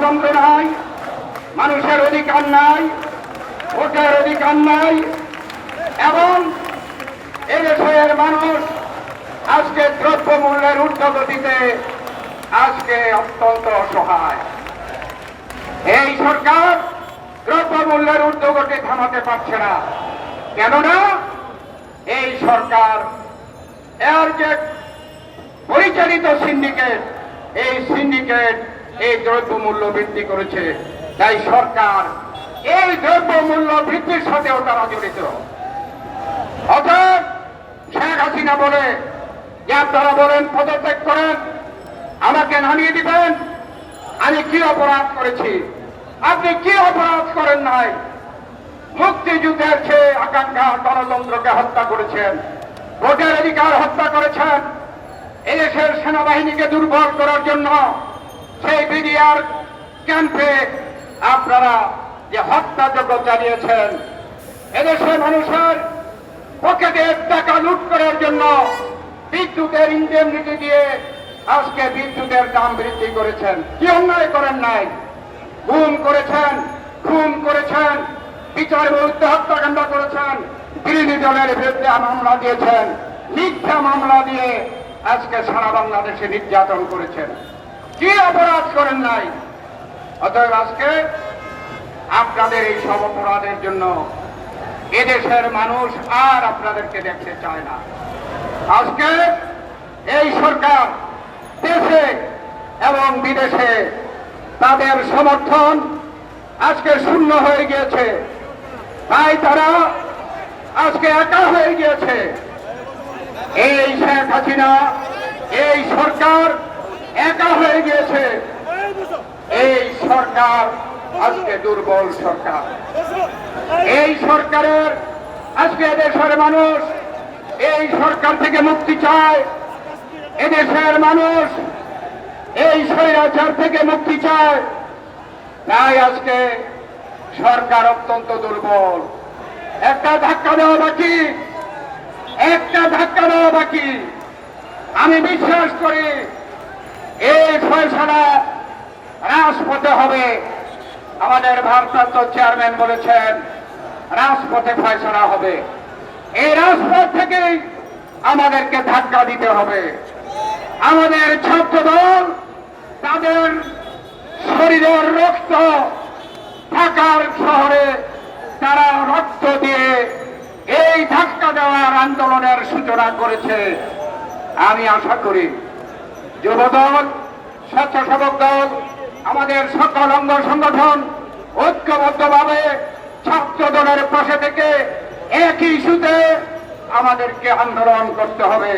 গণতন্ত্র নাই মানুষের অধিকার নাই, ভোটের অধিকার নাই, এবং এদেশের মানুষ আজকে দ্রব্য মূল্যের ঊর্ধ্বগতিতে আজকে অত্যন্ত অসহায়। এই সরকার দ্রব্য মূল্যের ঊর্ধ্বগতি থামাতে পারছে না। কেননা এই সরকার এর যে পরিচালিত সিন্ডিকেট, এই সিন্ডিকেট এই দ্রব্য মূল্য বৃদ্ধি করেছে। তাই সরকার এই দ্রব্য মূল্য বৃদ্ধির সাথেও তারা জড়িত। অতএব শেখ হাসিনা বলে, যে আপনারা বলেন, পদত্যাগ করেন, আমাকে নামিয়ে দিবেন, আমি কি অপরাধ করেছি? আপনি কি অপরাধ করেন নাই? মুক্তিযুদ্ধের সে আকাঙ্ক্ষা গণতন্ত্রকে হত্যা করেছেন, ভোটের অধিকার হত্যা করেছেন, এদেশের সেনাবাহিনীকে দুর্বল করার জন্য সেই বিডিআর ক্যাম্পে আপনারা যে হত্যাযজ্ঞ চালিয়েছেন, এদেশের মানুষের পকেটের টাকা লুট করার জন্য বিদ্যুতের ইন্ডেমনিটি দিয়ে আজকে বিদ্যুতের দাম বৃদ্ধি করেছেন। কি অন্যায় করেন নাই? গুম করেছেন, খুন করেছেন, বিচার বিরুদ্ধে হত্যাকাণ্ড করেছেন, বিরোধী দলের বিরুদ্ধে মামলা দিয়েছেন, মিথ্যা মামলা দিয়ে আজকে সারা বাংলাদেশে নির্যাতন করেছেন। কি অপরাধ করেন নাই? অতএব আজকে আপনাদের এই সব অপরাধের জন্য এদেশের মানুষ আর আপনাদেরকে দেখতে চায় না। আজকে এই সরকার দেশে এবং বিদেশে তাদের সমর্থন আজকে শূন্য হয়ে গিয়েছে। তাই তারা আজকে একা হয়ে গিয়েছে। এই শেখ হাসিনা, এই সরকার একা হয়ে গিয়েছে। এই সরকার আজকে দুর্বল সরকার। এই সরকারের আজকে এদেশের মানুষ এই সরকার থেকে মুক্তি চায়। এদেশের মানুষ এই স্বৈরাচার থেকে মুক্তি চায়। তাই আজকে সরকার অত্যন্ত দুর্বল। একটা ধাক্কা দেওয়া বাকি একটা ধাক্কা দেওয়া বাকি। আমি বিশ্বাস করি এই ফয়সলা রাজপথে হবে। আমাদের ভারপ্রাপ্ত চেয়ারম্যান বলেছেন, রাজপথে ফয়সলা হবে। এই রাজপথ থেকেই আমাদেরকে ধাক্কা দিতে হবে। আমাদের ছাত্র দল তাদের শরীরের রক্ত ঢাকার শহরে তারা রক্ত দিয়ে এই ধাক্কা দেওয়ার আন্দোলনের সূচনা করেছে। আমি আশা করি যুবদল, স্বেচ্ছাসেবক দল, আমাদের সকল অঙ্গ সংগঠন ঐক্যবদ্ধভাবে ছাত্র দলের পাশে থেকে একই ইস্যুতে আমাদেরকে আন্দোলন করতে হবে।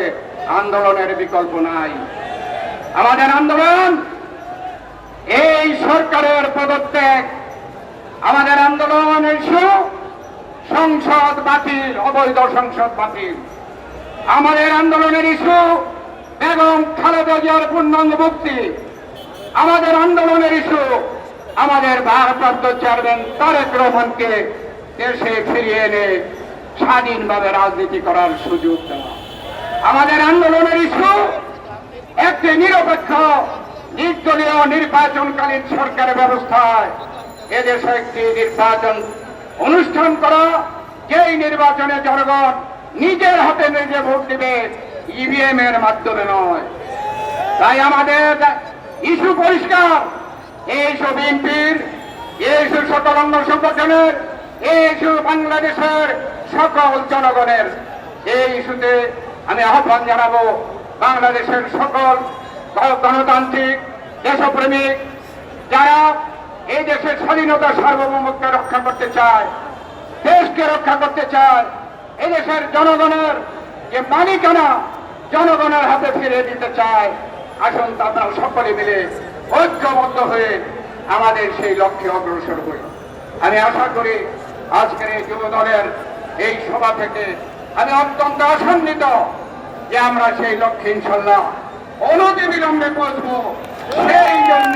আন্দোলনের বিকল্প নাই। আমাদের আন্দোলন, এই সরকারের পদত্যাগ। আমাদের আন্দোলন ইস্যু সংসদ বাতিল, অবৈধ সংসদ বাতিল। আমাদের আন্দোলনের ইস্যু এবং খালেদা জিয়ার পূর্ণাঙ্গ মুক্তি। আমাদের আন্দোলনের ইস্যু, আমাদের ভারপ্রাপ্ত চেয়ারম্যান তারেক রহমানকে দেশে ফিরিয়ে এনে স্বাধীনভাবে রাজনীতি করার সুযোগ দেওয়া। আমাদের আন্দোলনের ইস্যু, একটি নিরপেক্ষ, নির্দলীয়, নির্বাচনকালীন সরকারের ব্যবস্থায় এদেশে একটি নির্বাচন অনুষ্ঠান করা। যেই নির্বাচনে জনগণ নিজের হাতে নিজে ভোট দেবে ইভিএম এর মাধ্যমে নয়। তাই আমাদের ইস্যু পরিষ্কার। এইসব বিএনপির এই ইস্যু সকল অঙ্গ সংগঠনের এই ইস্যু বাংলাদেশের সকল জনগণের। এই ইস্যুতে আমি আহ্বান জানাব বাংলাদেশের সকল গণতান্ত্রিক, দেশপ্রেমিক, যারা এই দেশের স্বাধীনতা সার্বভৌমত্ব রক্ষা করতে চায়, দেশকে রক্ষা করতে চায় এই দেশের জনগণের যে মালিকানা জনগণের হাতে ফিরে দিতে চায় আসুন আমরা সকলে মিলে ঐক্যবদ্ধ হয়ে আমাদের সেই লক্ষ্যে অগ্রসর হই। আমি আশা করি আজকের এই যুব দলের এই সভা থেকে আমি অত্যন্ত আশান্বিত যে আমরা সেই লক্ষ্যে ইনশাল্লাহ অনতি বিলম্বে পৌঁছবো। সেই জন্য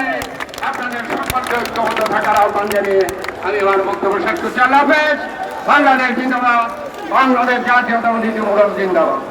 আপনাদের সকলকে ঐক্যবদ্ধ থাকার আহ্বান জানিয়ে আমি আমার বক্তব্য শেষ করছি। আল্লাহ বাংলাদেশ জিন্দাবাদ। বাংলাদেশ জাতীয়তাবাদী যুব দল জিন্দাবাদ।